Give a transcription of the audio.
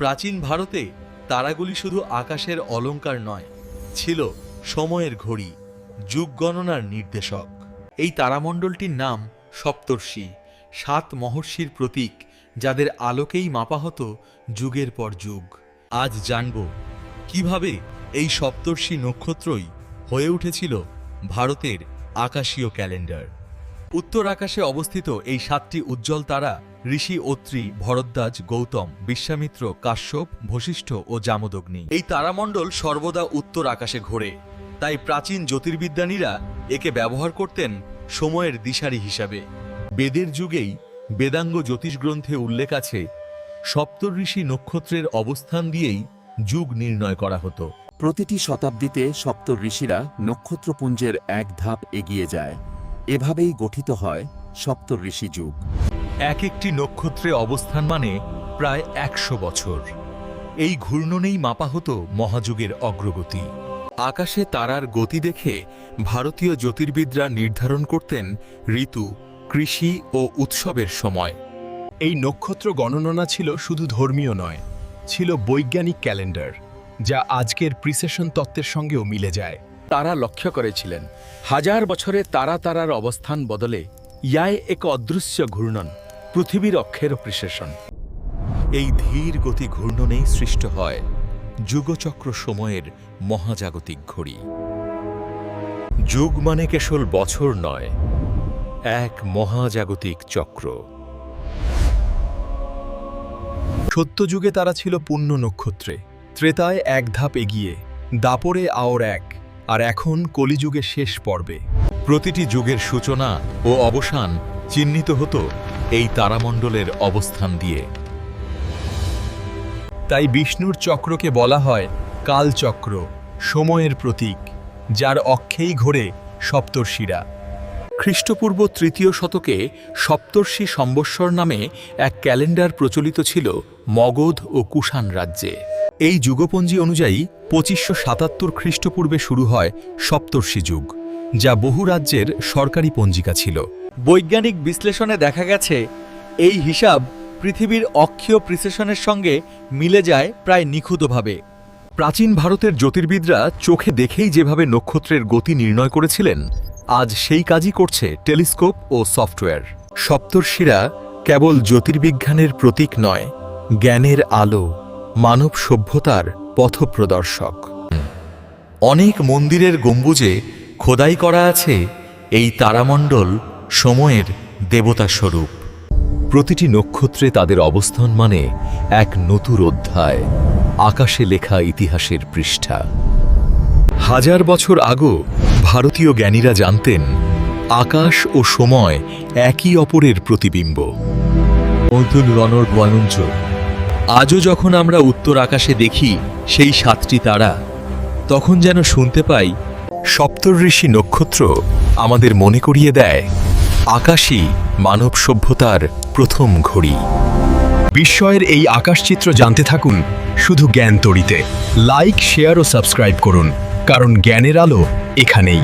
প্রাচীন ভারতে তারাগুলি শুধু আকাশের অলঙ্কার নয়, ছিল সময়ের ঘড়ি, যুগ গণনার নির্দেশক। এই তারামণ্ডলটির নাম সপ্তর্ষি, সাত মহর্ষির প্রতীক, যাদের আলোকেই মাপা হতো যুগের পর যুগ। আজ জানব কীভাবে এই সপ্তর্ষি নক্ষত্রই হয়ে উঠেছিল ভারতের আকাশীয় ক্যালেন্ডার। উত্তর আকাশে অবস্থিত এই সাতটি উজ্জ্বল তারা ঋষি, অত্রি, ভরদ্বাজ, গৌতম, বিশ্বামিত্র, কাশ্যপ, ভশিষ্ঠ ও জামদগ্নি। এই তারামণ্ডল সর্বদা উত্তর আকাশে ঘোরে। তাই প্রাচীন জ্যোতির্বিজ্ঞানীরা একে ব্যবহার করতেন সময়ের দিশারি হিসাবে। বেদের যুগেই বেদাঙ্গ জ্যোতিষ গ্রন্থে উল্লেখ আছে সপ্তঋষি নক্ষত্রের অবস্থান দিয়েই যুগ নির্ণয় করা হতো। প্রতিটি শতাব্দীতে সপ্ত ঋষিরা নক্ষত্রপুঞ্জের এক ধাপ এগিয়ে যায়। এভাবেই গঠিত হয় সপ্ত ঋষি যুগ। এক একটি নক্ষত্রে অবস্থান মানে প্রায় একশো বছর। এই ঘূর্ণনেই মাপা হতো মহাযুগের অগ্রগতি। আকাশে তারার গতি দেখে ভারতীয় জ্যোতির্বিদরা নির্ধারণ করতেন ঋতু, কৃষি ও উৎসবের সময়। এই নক্ষত্র গণনা ছিল শুধু ধর্মীয় নয়, ছিল বৈজ্ঞানিক ক্যালেন্ডার, যা আজকের প্রিসেশন তত্ত্বের সঙ্গেও মিলে যায়। তারা লক্ষ্য করেছিলেন। হাজার বছরে তারা তারার অবস্থান বদলে ইয়ায় এক অদৃশ্য ঘূর্ণন, পৃথিবীর অক্ষের প্রিসেশন এই ধীর গতি ঘূর্ণনেই সৃষ্ট হয় যুগচক্র সময়ের মহাজাগতিক ঘড়ি। যুগ মানে কেবল বছর নয়, এক মহাজাগতিক চক্র। সত্যযুগে তারা ছিল পুণ্য নক্ষত্রে, ত্রেতায় এক ধাপ এগিয়ে, দাপরে আওর এক। আর এখন কলিযুগে শেষ পর্বে। প্রতিটি যুগের সূচনা ও অবসান চিহ্নিত হতো এই তারামণ্ডলের অবস্থান দিয়ে। তাই বিষ্ণুর চক্রকে বলা হয় কালচক্র, সময়ের প্রতীক, যার অক্ষেই ঘোরে সপ্তর্ষিরা। খ্রিস্টপূর্ব তৃতীয় শতকে সপ্তর্ষি সম্বৎসর নামে এক ক্যালেন্ডার প্রচলিত ছিল মগধ ও কুষাণ রাজ্যে। এই যুগপঞ্জি অনুযায়ী পঁচিশশো সাতাত্তর খ্রিস্টপূর্বে শুরু হয় সপ্তর্ষি যুগ যা বহু রাজ্যের সরকারি পঞ্জিকা ছিল। বৈজ্ঞানিক বিশ্লেষণে দেখা গেছে এই হিসাব পৃথিবীর অক্ষীয় প্রিসেশনের সঙ্গে মিলে যায় প্রায় নিখুঁতভাবে। প্রাচীন ভারতের জ্যোতির্বিদরা চোখে দেখেই যেভাবে নক্ষত্রের গতি নির্ণয় করেছিলেন আজ সেই কাজই করছে টেলিস্কোপ ও সফটওয়্যার। সপ্তর্ষিরা কেবল জ্যোতির্বিজ্ঞানের প্রতীক নয় জ্ঞানের আলো। মানব সভ্যতার পথপ্রদর্শক। অনেক মন্দিরের গম্বুজে খোদাই করা আছে এই তারামণ্ডল সময়ের দেবতা স্বরূপ। প্রতিটি নক্ষত্রে তাদের অবস্থান মানে এক নতুন অধ্যায়, আকাশে লেখা ইতিহাসের পৃষ্ঠা। হাজার বছর আগো ভারতীয় জ্ঞানীরা জানতেন, আকাশ ও সময় একই অপরের প্রতিবিম্ব। অতুল রনর বয়ঞ্চ আজও যখন আমরা উত্তর আকাশে দেখি সেই সাতটি তারা, তখন যেন শুনতে পাই, সপ্তর্ষি নক্ষত্র আমাদের মনে করিয়ে দেয়, আকাশই মানব সভ্যতার প্রথম ঘড়ি। বিস্ময়ের এই আকাশচিত্র জানতে থাকুন শুধু জ্ঞান তরিতে লাইক, শেয়ার ও সাবস্ক্রাইব করুন, কারণ জ্ঞানের আলো এখানেই।